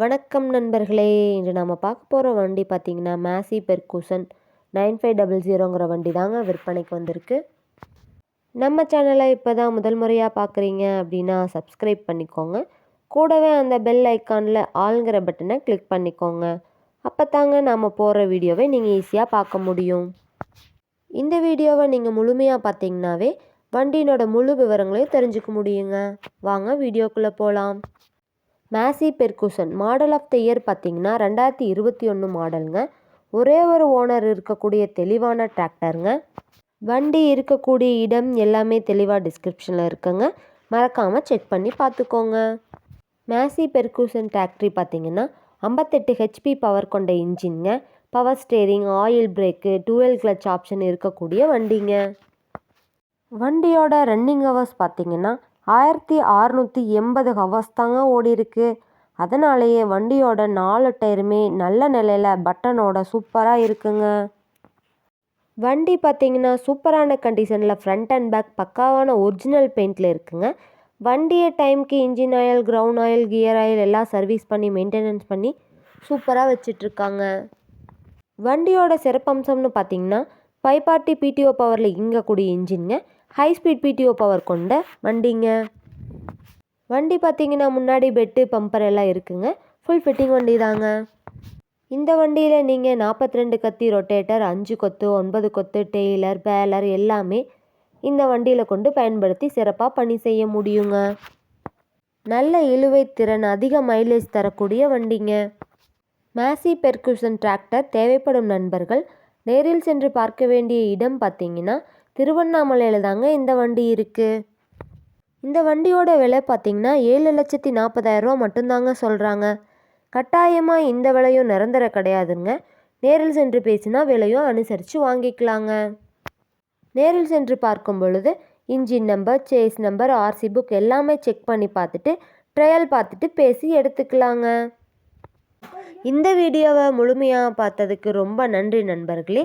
வணக்கம் நண்பர்களே. இன்று நம்ம பார்க்க போகிற வண்டி பார்த்திங்கன்னா Massey Ferguson nine five double ஜீரோங்கிற வண்டி தாங்க விற்பனைக்கு வந்திருக்கு. நம்ம சேனலை இப்போ தான் முதல் முறையாக பார்க்குறீங்க அப்படின்னா சப்ஸ்கிரைப் பண்ணிக்கோங்க. கூடவே அந்த பெல் ஐக்கானில் ஆளுங்கிற பட்டனை கிளிக் பண்ணிக்கோங்க. அப்போ தாங்க நாம் போகிற வீடியோவை நீங்கள் ஈஸியாக பார்க்க முடியும். இந்த வீடியோவை நீங்கள் முழுமையாக பார்த்தீங்கன்னாவே வண்டியினோட முழு விவரங்களையும் தெரிஞ்சுக்க முடியுங்க. வாங்க வீடியோக்குள்ளே போகலாம் Massey Ferguson model of the year பார்த்தீங்கன்னா ரெண்டாயிரத்தி இருபத்தி ஒன்று மாடலுங்க ஒரே ஒரு ஓனர் இருக்கக்கூடிய தெளிவான டிராக்டருங்க வண்டி இருக்கக்கூடிய இடம் எல்லாமே தெளிவாக டிஸ்கிரிப்ஷனில் இருக்குங்க. மறக்காமல் செக் பண்ணி பார்த்துக்கோங்க. மேசி பெர்கூசன் டிராக்டரி பார்த்தீங்கன்னா ஐம்பத்தெட்டு ஹெச்பி பவர் கொண்ட இன்ஜின்ங்க power steering oil brake dual clutch option இருக்கக்கூடிய வண்டிங்க. வண்டியோட ரன்னிங் ஹவர்ஸ் பார்த்தீங்கன்னா ஆயிரத்தி அறநூற்றி எண்பது ஹவர்ஸ் தாங்க ஓடிருக்கு அதனாலேயே வண்டியோட நாலு டயருமே நல்ல நிலையில் பட்டனோட சூப்பராக இருக்குங்க. வண்டி பார்த்தீங்கன்னா சூப்பரான கண்டிஷனில் ஃப்ரண்ட் அண்ட் பேக் பக்காவான ஒரிஜினல் பெயிண்டில் இருக்குங்க. வண்டியை டைமுக்கு engine oil ground oil gear oil எல்லாம் சர்வீஸ் பண்ணி மெயின்டெனன்ஸ் பண்ணி சூப்பராக வச்சிட்ருக்காங்க. வண்டியோட சிறப்பம்சம்னு பார்த்தீங்கன்னா ஃபைவ் பார்ட்டி பிடிஓ பவரில் இயங்கக்கூடிய இன்ஜின்ங்க ஹை ஸ்பீட் பிடிஓ பவர் கொண்ட வண்டிங்க. வண்டி பார்த்தீங்கன்னா முன்னாடி பெட்டு பம்பர் எல்லாம் இருக்குங்க. ஃபுல் ஃபிட்டிங் வண்டி தாங்க. இந்த வண்டியில் நீங்கள் நாற்பத்தி ரெண்டு கத்தி ரொட்டேட்டர் அஞ்சு கொத்து ஒன்பது கொத்து டெய்லர் பேலர் எல்லாமே இந்த வண்டியில் கொண்டு பயன்படுத்தி சிறப்பாக பணி செய்ய முடியுங்க. நல்ல இழுவை திறன் அதிக மைலேஜ் தரக்கூடிய வண்டிங்க. மேசி பெர்குஷன் டிராக்டர் தேவைப்படும் நண்பர்கள் நேரில் சென்று பார்க்க வேண்டிய இடம் பார்த்தீங்கன்னா திருவண்ணாமலையில் தாங்க இந்த வண்டி இருக்குது இந்த வண்டியோட விலை பார்த்திங்கன்னா ஏழு லட்சத்தி நாற்பதாயிரரூவா மட்டும்தாங்க சொல்கிறாங்க கட்டாயமாக இந்த விலையும் நிரந்தர கிடையாதுங்க. நேரில் சென்று பேசினா விலையும் அனுசரித்து வாங்கிக்கலாங்க. நேரில் சென்று பார்க்கும் பொழுது engine number chassis number RC book எல்லாமே செக் பண்ணி பார்த்துட்டு ட்ரையல் பார்த்துட்டு பேசி எடுத்துக்கலாங்க. இந்த வீடியோவை முழுமையாக பார்த்ததுக்கு ரொம்ப நன்றி நண்பர்களே.